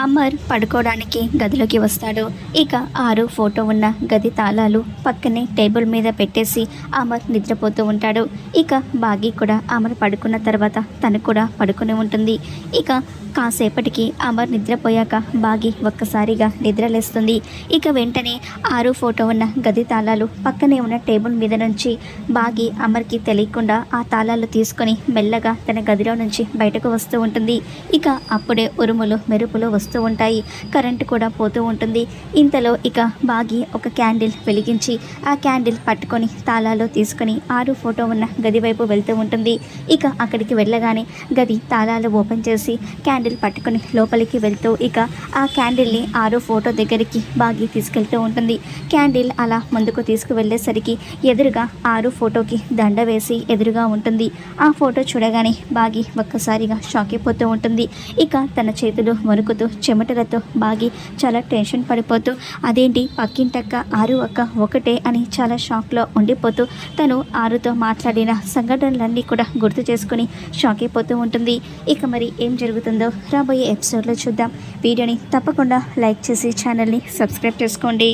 అమర్ పడుకోవడానికి గదిలోకి వస్తాడు. ఇక ఆరు ఫోటో ఉన్న గది తాళాలు పక్కనే టేబుల్ మీద పెట్టేసి అమర్ నిద్రపోతూ ఉంటాడు. ఇక బాగి కూడా అమర్ పడుకున్న తర్వాత తను కూడా పడుకుని ఉంటుంది. ఇక కాసేపటికి అమర్ నిద్రపోయాక బాగి ఒక్కసారిగా నిద్రలేస్తుంది. ఇక వెంటనే ఆరు ఫోటో ఉన్న గది తాళాలు పక్కనే ఉన్న టేబుల్ మీద నుంచి బాగి అమర్కి తెలియకుండా ఆ తాళాలు తీసుకొని మెల్లగా తన గదిలో నుంచి బయటకు వస్తూ ఉంటుంది. ఇక అప్పుడే ఉరుములు మెరుపులు వస్తూ ఉంటాయి. కరెంటు కూడా పోతూ ఉంటుంది. ఇంతలో ఇక బాగి ఒక క్యాండిల్ వెలిగించి ఆ క్యాండిల్ పట్టుకొని తాళాలు తీసుకొని ఆరు ఫోటో ఉన్న గది వైపు వెళ్తూ ఉంటుంది. ఇక అక్కడికి వెళ్ళగానే గది తాళాలు ఓపెన్ చేసి క్యాండిల్ పట్టుకొని లోపలికి వెళ్తూ ఇక ఆ క్యాండిల్ని ఆరు ఫోటో దగ్గరికి బాగి తీసుకెళ్తూ ఉంటుంది. క్యాండిల్ అలా ముందుకు తీసుకువెళ్ళేసరికి ఎదురుగా ఆరు ఫోటోకి దండ వేసి ఎదురుగా ఉంటుంది. ఆ ఫోటో చూడగానే బాగి ఒక్కసారిగా షాక్ అయిపోతూ ఉంటుంది. ఇక తన చేతులు వణుకుతూ చెమటలతో బాగి చాలా టెన్షన్ పడిపోతూ అదేంటి పక్కింటక్క ఆరు అక్క ఒకటే అని చాలా షాక్లో ఉండిపోతూ తను ఆరుతో మాట్లాడిన సంఘటనలన్నీ కూడా గుర్తు చేసుకుని షాక్ అయిపోతూ ఉంటుంది. ఇక మరి ఏం జరుగుతుందో రాబోయే ఎపిసోడ్లో చూద్దాం. వీడియోని తప్పకుండా లైక్ చేసి ఛానల్ని సబ్స్క్రైబ్ చేసుకోండి.